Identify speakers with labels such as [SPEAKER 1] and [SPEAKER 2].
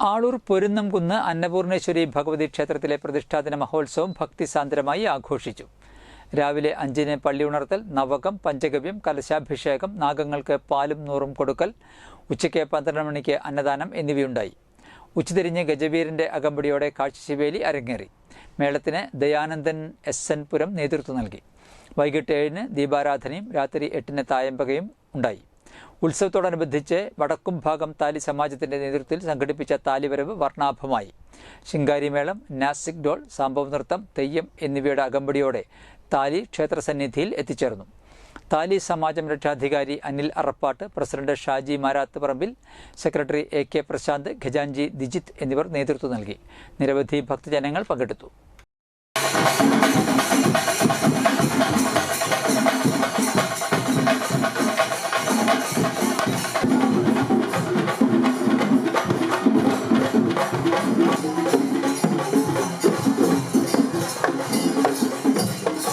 [SPEAKER 1] ആളൂർ പൊരുന്നംകുന്ന് അന്നപൂർണേശ്വരി ഭഗവതി ക്ഷേത്രത്തിലെ പ്രതിഷ്ഠാദിന മഹോത്സവം ഭക്തിസാന്ദ്രമായി ആഘോഷിച്ചു. രാവിലെ അഞ്ചിന് പള്ളി ഉണർത്തൽ നവകം പഞ്ചഗവ്യം കലശാഭിഷേകം നാഗങ്ങൾക്ക് പാലും നൂറും കൊടുക്കൽ ഉച്ചയ്ക്ക് പന്ത്രണ്ട് മണിക്ക് അന്നദാനം എന്നിവയുണ്ടായി. ഉച്ചതിരിഞ്ഞ് ഗജവീരന്റെ അകമ്പടിയോടെ കാഴ്ചശിവേലി അരങ്ങേറി. മേളത്തിന് ദയാനന്ദൻ എസ് എൻ പുരം നേതൃത്വം നൽകി. വൈകിട്ട് ഏഴിന് ദീപാരാധനയും രാത്രി എട്ടിന് തായമ്പകയും ഉണ്ടായി. ഉത്സവത്തോടനുബന്ധിച്ച് വടക്കും ഭാഗം താലി സമാജത്തിന്റെ നേതൃത്വത്തിൽ സംഘടിപ്പിച്ച താലിവരവ് വർണാഭമായി. ശിങ്കാരിമേളം നാസിക് ഡോൾ സംഭവ നൃത്തം തെയ്യം എന്നിവയുടെ അകമ്പടിയോടെ താലി ക്ഷേത്രസന്നിധിയിൽ എത്തിച്ചേർന്നു. താലി സമാജം രക്ഷാധികാരി Anil Arappattu president Shaji Marath Parambil secretary A K Prashanth ഖജാൻജി Dijith എന്നിവർ നേതൃത്വം നൽകി. നിരവധി ഭക്തജനങ്ങൾ പങ്കെടുത്തു.